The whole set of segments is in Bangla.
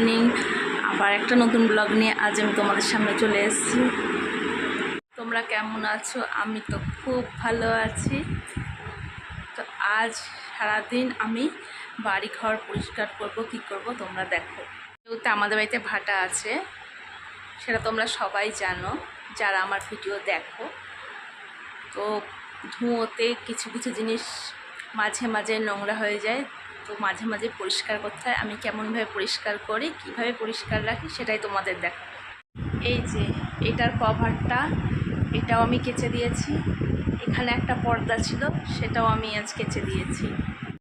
আর একটা নতুন ব্লগ নিয়ে আজ আমি তোমাদের সামনে চলে এসেছি। তোমরা কেমন আছো? আমি তো খুব ভালো আছি। তো আজ সারাদিন আমি বাড়ি ঘর পরিষ্কার করব, কি করব তোমরা দেখো। যেহেতু আমাদের বাড়িতে ভাটা আছে, সেটা তোমরা সবাই জানো, যারা আমার ভিডিও দেখো। তো ধুঁয়োতে কিছু কিছু জিনিস মাঝে মাঝে নোংরা হয়ে যায়। তো মাঝে মাঝে পরিষ্কার করতে হয়। আমি কেমনভাবে পরিষ্কার করি, কীভাবে পরিষ্কার রাখি সেটাই তোমাদের দেখো এই যে এটার কভারটা এটাও আমি কেচে দিয়েছি। এখানে একটা পর্দা ছিল, সেটাও আমি আজ কেচে দিয়েছি।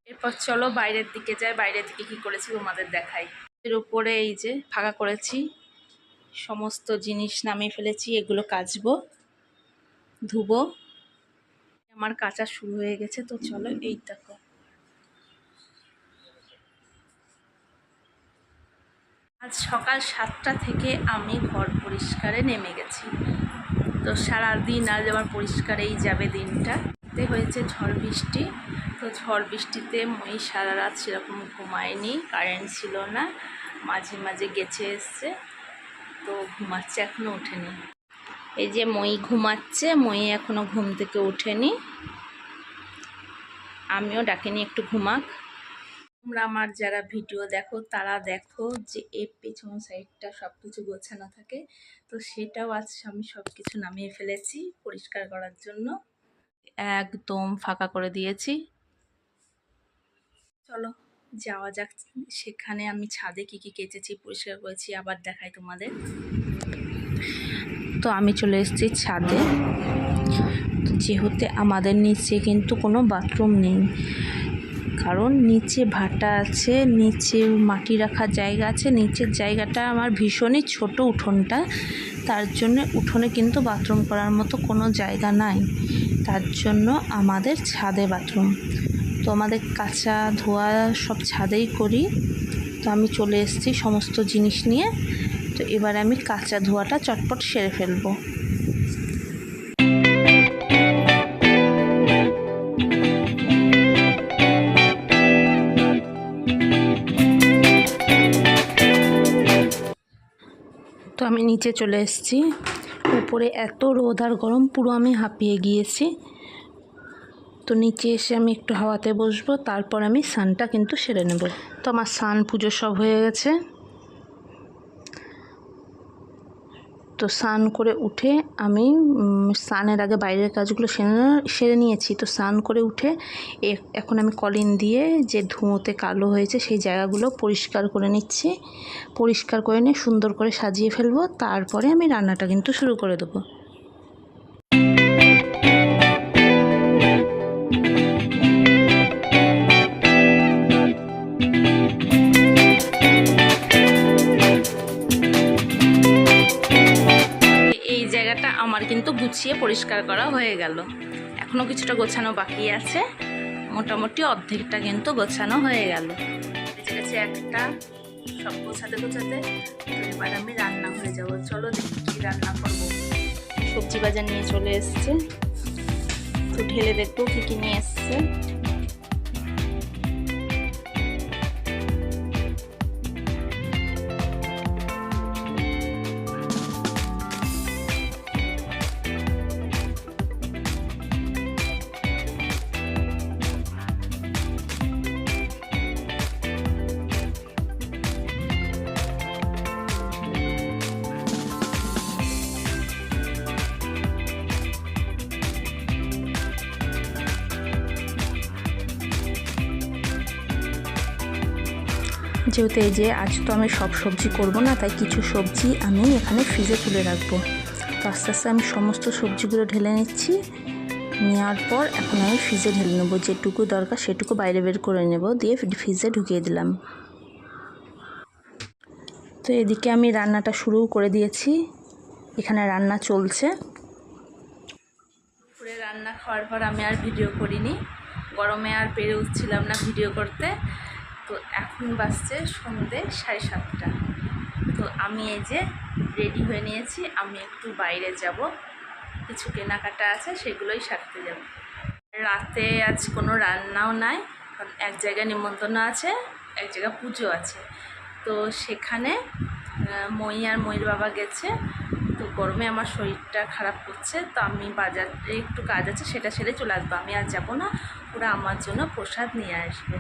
এরপর চলো বাইরের দিকে যাই। বাইরের দিকে কি করেছি তোমাদের দেখাই। এর উপরে এই যে ফাঁকা করেছি। সমস্ত জিনিস নামিয়ে ফেলেছি, এগুলো কাচবো, ধুবো। আমার কাঁচা শুরু হয়ে গেছে, তো চলো এই দেখো আজ সকাল সাতটা থেকে আমি ঘর পরিষ্কারে নেমে গেছি। তো সারাদিন আজ আমার পরিষ্কারেই যাবে দিনটা। হয়েছে ঝড় বৃষ্টি। তো ঝড় বৃষ্টিতে মই সারা রাত সেরকম ঘুমায়নি কারেন্ট ছিল না, মাঝে মাঝে গেছে এসছে। তো ঘুমাচ্ছে এখনও ওঠেনি। এই যে মই ঘুমাচ্ছে, মই এখনও ঘুম থেকে ওঠেনি। আমিও ডাকিনি একটু ঘুমাক। তোমরা আমার যারা ভিডিও দেখো, তারা দেখো যে এর পেছন সাইডটা সব কিছু গোছানো থাকে। তো সেটাও আজ আমি সব কিছু নামিয়ে ফেলেছি পরিষ্কার করার জন্য। একদম ফাঁকা করে দিয়েছি। চলো, যাওয়া যাক। সেখানে আমি ছাদে কী কী কেচেছি পরিষ্কার করেছি, আবার দেখাই তোমাদের। তো আমি চলে এসেছি ছাদে। যেহেতু আমাদের নিচে কিন্তু কোনো বাথরুম নেই কারণ নিচে ভাটা আছে, নিচে মাটি রাখার জায়গা আছে। নিচের জায়গাটা আমার ভীষণই ছোট উঠোনটা। তার জন্য উঠোনে কিন্তু বাথরুম করার মতো কোনো জায়গা নাই। তার জন্য আমাদের ছাদে বাথরুম। তো আমাদের কাঁচা ধোয়া সব ছাদেই করি। তো আমি চলে এসেছি সমস্ত জিনিস নিয়ে। তো এবার আমি কাঁচা ধোয়াটা চটপট সেরে ফেলব। আমি নিচে চলে এসেছি। উপরে এত রোদ আর গরম, পুরো আমি হাঁপিয়ে গিয়েছি। তো নিচে এসে আমি একটু হাওয়াতে বসবো, তারপর আমি সানটা কিন্তু সেরে নেব। তো আমার সান পুজো সব হয়ে গেছে। তো স্নান করে উঠে আমি স্নানের আগে বাইরের কাজগুলো সেরে সেরে নিয়েছি। তো স্নান করে উঠে এখন আমি কলিন দিয়ে যে ধুঁয়োতে কালো হয়েছে সেই জায়গাগুলো পরিষ্কার করে নিচ্ছি। পরিষ্কার করে নিয়ে সুন্দর করে সাজিয়ে ফেলব। তারপরে আমি রান্নাটা কিন্তু শুরু করে দেবো। গুছিয়ে পরিষ্কার করা হয়ে গেল। এখনও কিছুটা গোছানো বাকি আছে। মোটামুটি অর্ধেকটা কিন্তু গোছানো হয়ে গেল। আছে, একটা সব গোছাতে গোছাতে এবার আমি রান্না হয়ে যাব। চলো দেখি রান্না করব। সবজি বাজার নিয়ে চলে এসছে। তো ঢেলে দেখব কী কী নিয়ে এসছে। যেহেতু এই যে আজ তো আমি সব সবজি করব না, তাই কিছু সবজি আমি এখানে ফ্রিজে তুলে রাখব। তো আস্তে আস্তে আমি সমস্ত সবজিগুলো ঢেলে নিচ্ছি। নেওয়ার পর এখন আমি ফ্রিজে ঢেলে নেব, যেটুকু দরকার সেটুকু বাইরে বের করে নেব, দিয়ে ফ্রিজে ঢুকিয়ে দিলাম। তো এদিকে আমি রান্নাটা শুরু করে দিয়েছি। এখানে রান্না চলছে। দুপুরে রান্না খাওয়ার পর আমি আর ভিডিও করিনি। গরমে আর পেরে উঠছিলাম না ভিডিও করতে। তো এখন বাজছে সন্ধ্যে সাড়ে সাতটা। তো আমি এই যে রেডি হয়ে নিয়েছি, আমি একটু বাইরে যাব। কিছু কেনাকাটা আছে, সেগুলোই সারতে যাব। রাতে আজ কোনো রান্নাও নাই, কারণ এক জায়গায় নিমন্ত্রণ আছে, এক জায়গায় পুজো আছে। তো সেখানে মই আর ময়ূর বাবা গেছে। তো গরমে আমার শরীরটা খারাপ করছে, তো আমি বাজারে একটু কাজ আছে, সেটা সেরে চলে আসব। আমি আর যাব না, ওরা আমার জন্য প্রসাদ নিয়ে আসবে।